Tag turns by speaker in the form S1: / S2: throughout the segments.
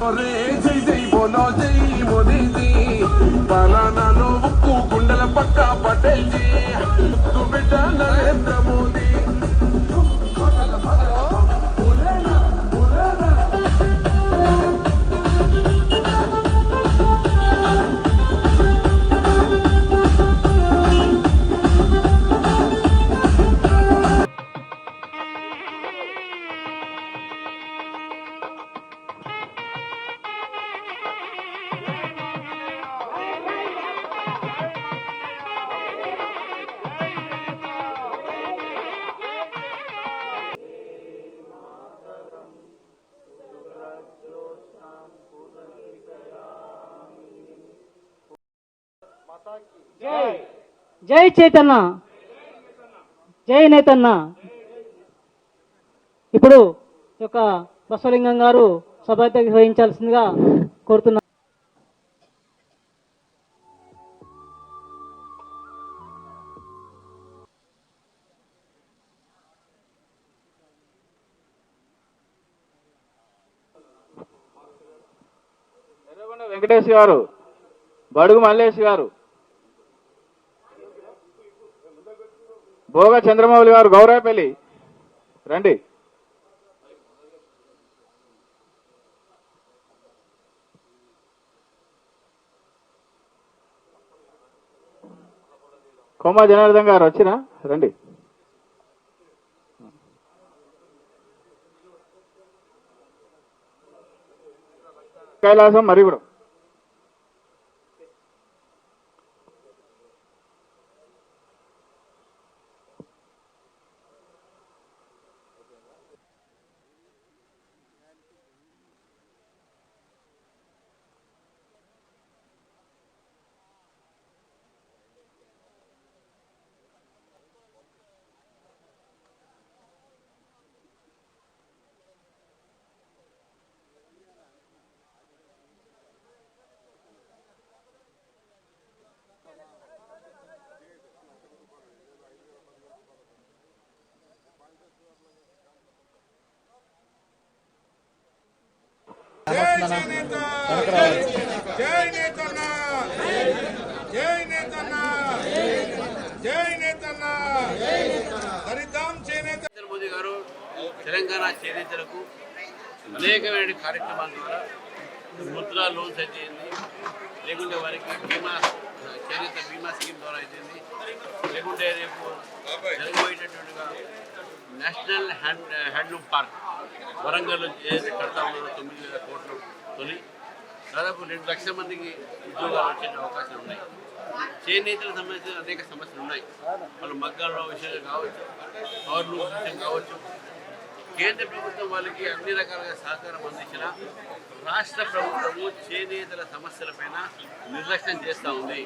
S1: করে যেই যেই বলো যেই মনে যে বানান జై. జై చైతన్య జై నేతన్న. ఇప్పుడు యొక్క బసవలింగం గారు సభ వహించాల్సిందిగా కోరుతున్నా
S2: వెంకటేష్ గారు బడుగు మల్లేష్ గారు. భోగ చంద్రమౌళి గారు గౌరవపల్లి రండి. కొమ్మ జనార్దన్ గారు వచ్చినా? రండి. కైలాసం మరిగూడెం.
S3: జై నేతన్న జై జై
S4: నరేంద్ర మోదీ గారు తెలంగాణ చేనేతలకు అనేకమైన కార్యక్రమాల ద్వారా ముద్రా లోన్స్ అయితే లేకుంటే వారికి బీమా చేనేత బీమా స్కీమ్ ద్వారా అయితే లేకుంటే రేపు జరగబోయేటటువంటిగా నేషనల్ హ్యాండ్ హ్యాండ్లూమ్ పార్క్ వరంగల్లో కడతా ఉన్న తొమ్మిది వేల కోట్లు తొలి దాదాపు రెండు లక్షల మందికి ఉద్యోగాలు వచ్చే అవకాశాలు ఉన్నాయి. చేనేతలకు సంబంధించిన అనేక సమస్యలు ఉన్నాయి. వాళ్ళు మగ్గాల విషయాలు కావచ్చు పవర్ విషయం కావచ్చు కేంద్ర ప్రభుత్వం వాళ్ళకి అన్ని రకాలుగా సహకారం అందించిన రాష్ట్ర ప్రభుత్వము చేనేతల సమస్యలపైన నిర్లక్ష్యం చేస్తూ ఉంది.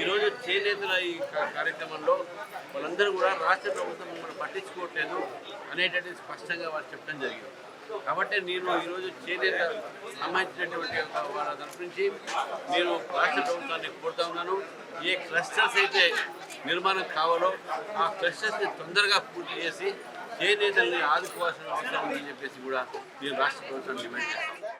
S4: ఈరోజు చేనేతల ఈ కార్యక్రమంలో వాళ్ళందరూ కూడా రాష్ట్ర ప్రభుత్వం మమ్మల్ని పట్టించుకోవట్లేదు అనేటటువంటి స్పష్టంగా వారు చెప్పడం జరిగింది. కాబట్టి నేను ఈరోజు చేనేత సంబంధించినటువంటి వారి వాళ్ళ తరఫు నుంచి నేను రాష్ట్ర ప్రభుత్వాన్ని కోరుతా ఉన్నాను. ఏ క్లస్టర్స్ అయితే నిర్మాణం కావాలో ఆ క్లస్టర్స్ని తొందరగా పూర్తి చేసి చేనేతల్ని ఆదుకోవాల్సిన అవసరం ఉందని చెప్పేసి కూడా నేను రాష్ట్ర ప్రభుత్వం డిమాండ్ చేస్తాను